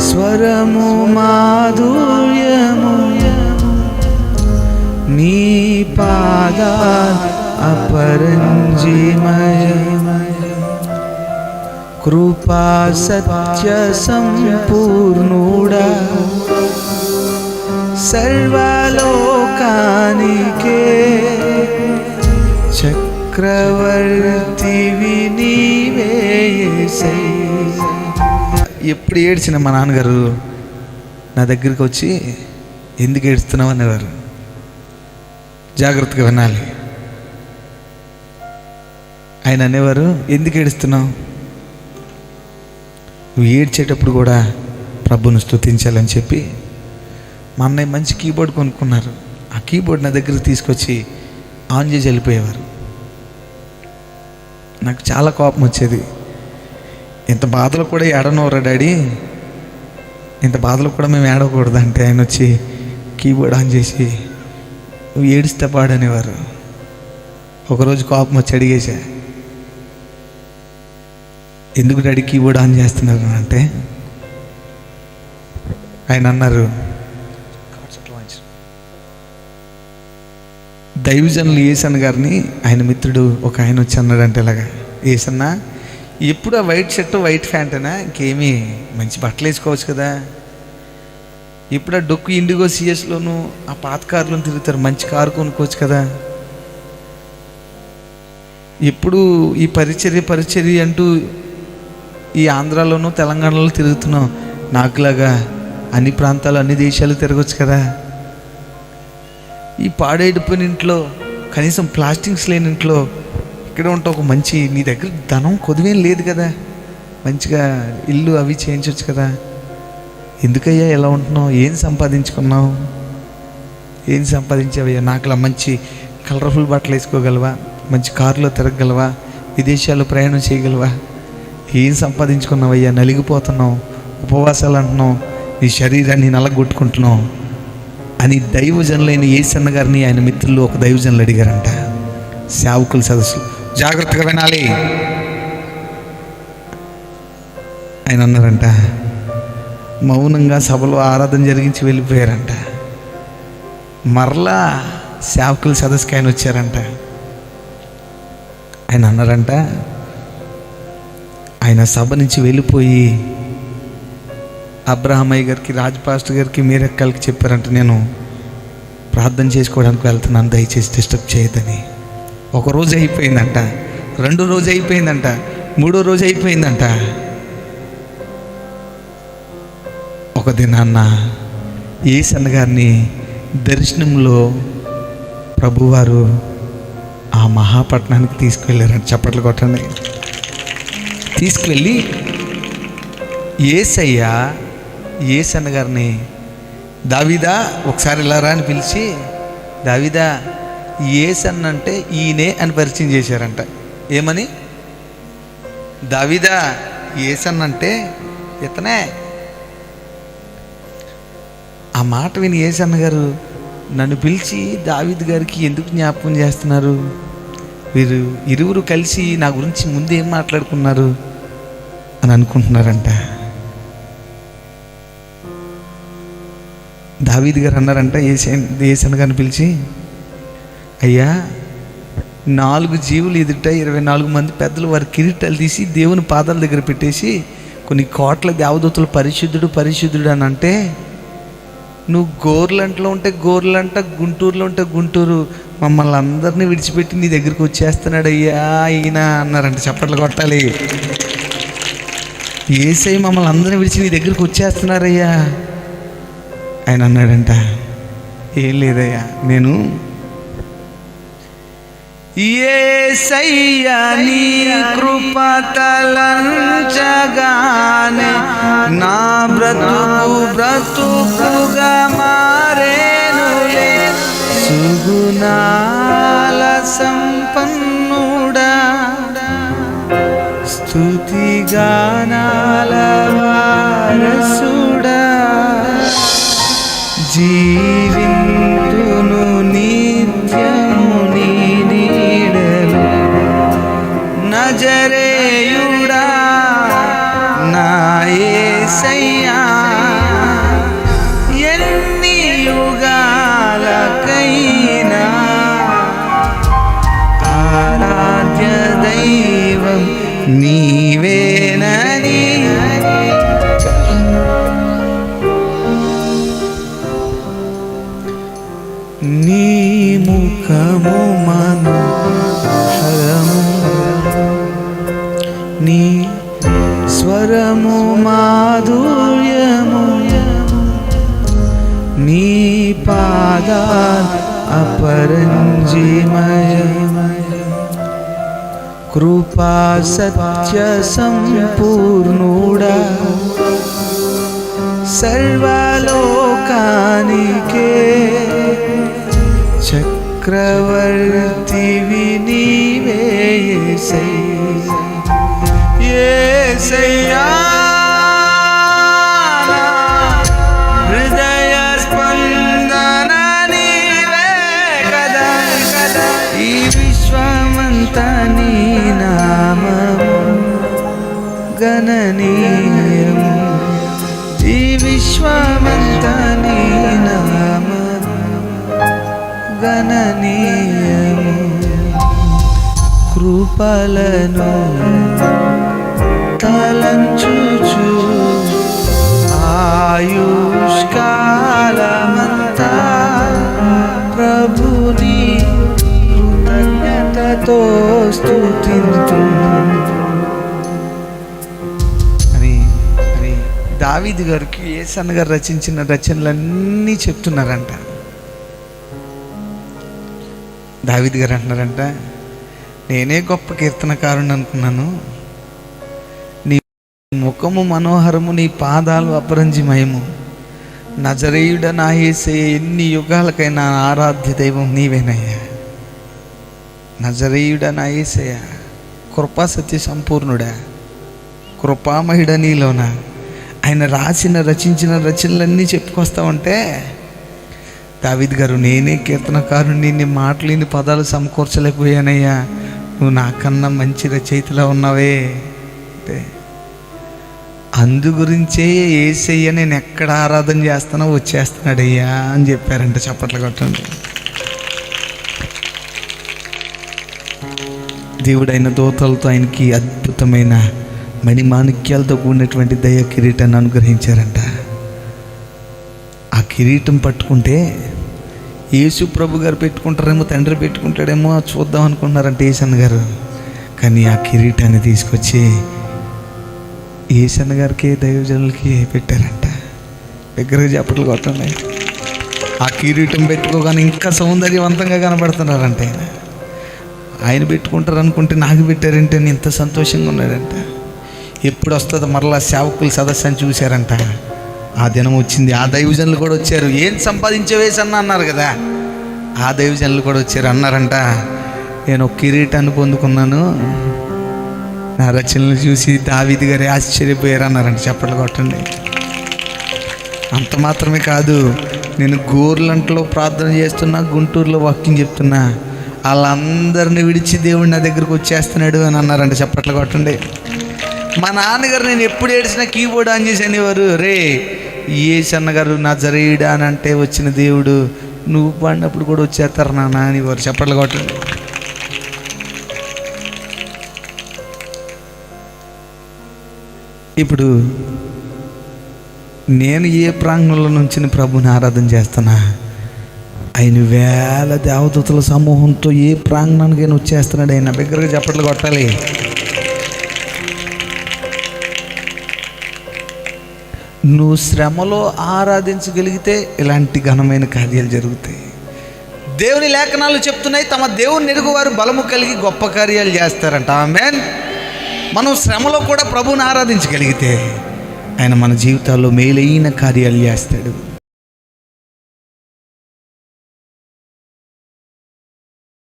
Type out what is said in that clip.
స్వరము మాధుర్యము. నీ పాద అపరంజిమయ. కృపా సత్య సంపూర్ణుడా. సర్వలోకానికే. చక్రవర్తి వినివేసే ఎప్పుడు ఏడ్చిన మా నాన్నగారు? నా దగ్గరికి వచ్చి ఎందుకు ఏడుస్తున్నావు? అనేవారు. జాగ్రత్తగా వినాలి. ఆయన అనేవారు ఎందుకు ఏడుస్తున్నావు? నువ్వు ఏడ్చేటప్పుడు కూడా ప్రభును స్తుతించాలని చెప్పి మా అన్నయ్య మంచి కీబోర్డ్ కొనుక్కున్నారు. ఆ కీబోర్డ్ నా దగ్గరికి తీసుకొచ్చి ఆన్ చేసి వెళ్ళిపోయేవారు. నాకు చాలా కోపం వచ్చేది. ఇంత బాధలు కూడా ఏడనోరా డాడీ? ఇంత బాధలు కూడా మేము ఏడవకూడదు అంటే ఆయన వచ్చి కీబోర్డ్ ఆన్ చేసి నువ్వు ఏడిస్తే పాడనేవారు. ఒకరోజు కోపం వచ్చి అడిగేశా ఎందుకు డాడీ కీబోర్డ్ ఆన్ చేస్తున్నారు అంటే? ఆయన అన్నారు దైవజనులు ఏసన్ గారిని ఆయన మిత్రుడు ఒక ఆయన వచ్చి అన్నాడంటే ఇలాగా ఏసన్నా ఎప్పుడు ఆ వైట్ షర్ట్ వైట్ ప్యాంటేనా ఇంకేమీ మంచి బట్టలు వేసుకోవచ్చు కదా. ఇప్పుడు ఆ డొక్కు ఇండిగో సిఎస్లోను ఆ పాత కారులోను తిరుగుతారు మంచి కారు కొనుక్కోవచ్చు కదా. ఎప్పుడు ఈ పరిచర్య పరిచర్య అంటూ ఈ ఆంధ్రాలోనూ తెలంగాణలో తిరుగుతున్నాం. నాకులాగా అన్ని ప్రాంతాలు అన్ని దేశాలు తిరగచ్చు కదా. ఈ పాడైపోయిన ఇంట్లో కనీసం ప్లాస్టిక్స్ లేని ఇంట్లో ఇక్కడ ఉంటే ఒక మంచి నీ దగ్గర ధనం కొద్దివేం లేదు కదా. మంచిగా ఇల్లు అవి చేయించవచ్చు కదా. ఎందుకయ్యా ఎలా ఉంటున్నావు? ఏం సంపాదించుకున్నావు? ఏం సంపాదించావయ్యా? నాకు అలా మంచి కలర్ఫుల్ బట్టలు వేసుకోగలవా? మంచి కారులో తిరగగలవా? విదేశాల్లో ప్రయాణం చేయగలవా? ఏం సంపాదించుకున్నావయ్యా? నలిగిపోతున్నావు? ఉపవాసాలు అంటున్నావు? నీ శరీరాన్ని నలగొట్టుకుంటున్నావు? అని దైవజనులైన ఏసన్న గారిని ఆయన మిత్రులు ఒక దైవజనులు అడిగారంట. సేవకుల సదస్సు జాగ్రత్తగా వినాలి. ఆయన అన్నారంట మౌనంగా సభలో ఆరాధన జరిగించి వెళ్ళిపోయారంట. మరలా సేవకుల సదస్సుకి ఆయన వచ్చారంట. ఆయన అన్నారంట ఆయన సభ నుంచి వెళ్ళిపోయి అబ్రహమయ్య గారికి రాజ్ పాస్టర్ గారికి మీరెక్కలకి చెప్పారంట నేను ప్రార్థన చేసుకోవడానికి వెళ్తున్నాను దయచేసి డిస్టర్బ్ చేయదని ఒక రోజు అయిపోయిందంట రెండు రోజు అయిపోయిందంట మూడో రోజు అయిపోయిందంట. ఒక దినాన్న ఏసన్న గారిని దర్శనంలో ప్రభువారు ఆ మహాపట్నానికి తీసుకువెళ్ళారంట చప్పట్లు కొట్టండి. తీసుకువెళ్ళి ఏసయ్య ఏసన్న గారిని దావిదా ఒకసారి ఇలా రా అని పిలిచి దావిదా ఏసన్నంటే ఈయనే అని పరిచయం చేశారంట. ఏమని? దావిదా ఏసన్నంటే ఇతనే. ఆ మాట విని ఏసన్న గారు నన్ను పిలిచి దావిద్ గారికి ఎందుకు జ్ఞాపకం చేస్తున్నారు? వీరు ఇరువురు కలిసి నా గురించి ముందేం మాట్లాడుకున్నారు అని అనుకుంటున్నారంట. దావీద్ గారు అన్నారంట ఏసన్ ఏసన్ గారిని పిలిచి అయ్యా నాలుగు జీవులు ఎదుట ఇరవై నాలుగు మంది పెద్దలు వారి కిరీటాలు తీసి దేవుని పాదాల దగ్గర పెట్టేసి కొన్ని కోట్ల దేవదూతలు పరిశుద్ధుడు పరిశుద్ధుడు అని అంటే నువ్వు గోర్లంటలో ఉంటే గోర్లంట గుంటూరులో ఉంటే గుంటూరు మమ్మల్ని అందరినీ విడిచిపెట్టి నీ దగ్గరికి వచ్చేస్తున్నాడు అయ్యా ఈయన అన్నారంట చప్పట్లు కొట్టాలి. ఏసై మమ్మల్ని అందరినీ విడిచి నీ దగ్గరికి వచ్చేస్తున్నారయ్యా. ఆయన అన్నాడంట ఏం లేదయ్యా నేను ఏసయ్యా నీ కృప నా బ్రతుకు బ్రతుకుగా మారేనులే సుగుణాల సంపన్నుడా. స్తుతిగానాల వారసుడా. జీ ఏసయ్యా ఎన్ని యుగాలకైనా ఆరాధ్య దైవం నీవేనని. నీ ముఖము మా అపరంజిమయమయ కృపా సత్య సంపూర్ణుడా సర్వలోకానికే గణనీయము ఈ విశ్వమంతా నీ నామము గణనీయము కృపలను తలంచుచు ఆయుష్కాలమంతా ప్రభుని కృతజ్ఞతతో స్థుతింతు దావీది గారికి ఏసన్న గారు రచించిన రచనలన్నీ చెప్తున్నారంట. దావీది గారు అంటున్నారంట నేనే గొప్ప కీర్తనకారుని అనుకున్నాను. నీ ముఖము మనోహరము నీ పాదాలు అపరంజిమయము. నజరేయుడ నా యేసే ఎన్ని యుగాలకైనా ఆరాధ్య దైవం నీవేనయ్యా. నజరేయుడ నా యేసయ్య కృపా సత్య సంపూర్ణుడా కృపామహిడ నీలోనా? ఆయన రాసిన రచించిన రచనలన్నీ చెప్పుకొస్తా ఉంటే దావిద్ గారు నేనే కీర్తనకారుని నీ మాటలు పదాలు సమకూర్చలేకపోయానయ్యా. నువ్వు నాకన్నా మంచి రచయితలా ఉన్నావే. అంటే అందు గురించే ఏసయ్య నేను ఎక్కడ ఆరాధన చేస్తానో వచ్చేస్తున్నాడయ్యా అని చెప్పారంట చప్పట్లు కొట్టండి. దేవుడైన దోతలతో ఆయనకి అద్భుతమైన మణిమాణిక్యాలతో కూడినటువంటి దయ కిరీటాన్ని అనుగ్రహించారంట. ఆ కిరీటం పట్టుకుంటే యేసు ప్రభు గారు పెట్టుకుంటారేమో తండ్రి పెట్టుకుంటాడేమో చూద్దాం అనుకున్నారంట ఏసన్న గారు. కానీ ఆ కిరీటాన్ని తీసుకొచ్చి ఏసన్న గారికి దైవజనులకి పెట్టారంట. దగ్గర చెప్పట్లు కొట్టండి. ఆ కిరీటం పెట్టుకోగానే ఇంకా సౌందర్యవంతంగా కనబడుతున్నారంట ఆయన. ఆయన పెట్టుకుంటారు అనుకుంటే నాకు పెట్టారంటే ఇంత సంతోషంగా ఉన్నాడంట. ఎప్పుడు వస్తుందో మరలా సేవకులు సదస్సుని చూశారంట. ఆ దినం వచ్చింది. ఆ దైవజనులు కూడా వచ్చారు. ఏం సంపాదించవేసన్న అన్నారు కదా. ఆ దైవజనులు కూడా వచ్చారు. అన్నారంట నేను ఒక కిరీటాన్ని పొందుకున్నాను. నా రచనలు చూసి దావిది గారి ఆశ్చర్యపోయారు అన్నారంట. చప్పట్లు కొట్టండి. అంత మాత్రమే కాదు నేను గోర్లంటలో ప్రార్థన చేస్తున్నా గుంటూరులో వాక్యం చెప్తున్నా వాళ్ళందరిని విడిచి దేవుడు నా దగ్గరకు వచ్చేస్తున్నాడు అని అన్నారంట. చప్పట్లు కొట్టండి. మా నాన్నగారు నేను ఎప్పుడు ఏడిచినా కీబోర్డ్ ఆన్ చేసి అనేవారు రే ఏ సన్నగారు నా జరీడా అని అంటే వచ్చిన దేవుడు. నువ్వు పాడినప్పుడు కూడా వచ్చేస్తారు నాన్న అని వారు చప్పట్లు కొట్టండి. ఇప్పుడు నేను ఏ ప్రాంగణంలో నుంచి ప్రభుని ఆరాధన చేస్తున్నా? ఆయన వేల దేవదూతల సమూహంతో ఏ ప్రాంగణానికి వచ్చేస్తున్నాడు. ఆయన దగ్గరగా చెప్పట్లు కొట్టాలి. నువ్వు శ్రమలో ఆరాధించగలిగితే ఇలాంటి ఘనమైన కార్యాలు జరుగుతాయి. దేవుని లేఖనాలు చెప్తున్నాయి తమ దేవుని ఎరుగువారు బలము కలిగి గొప్ప కార్యాలు చేస్తారంట. ఆమెన్. మనం శ్రమలో కూడా ప్రభువుని ఆరాధించగలిగితే ఆయన మన జీవితాల్లో మేలైన కార్యాలు చేస్తాడు.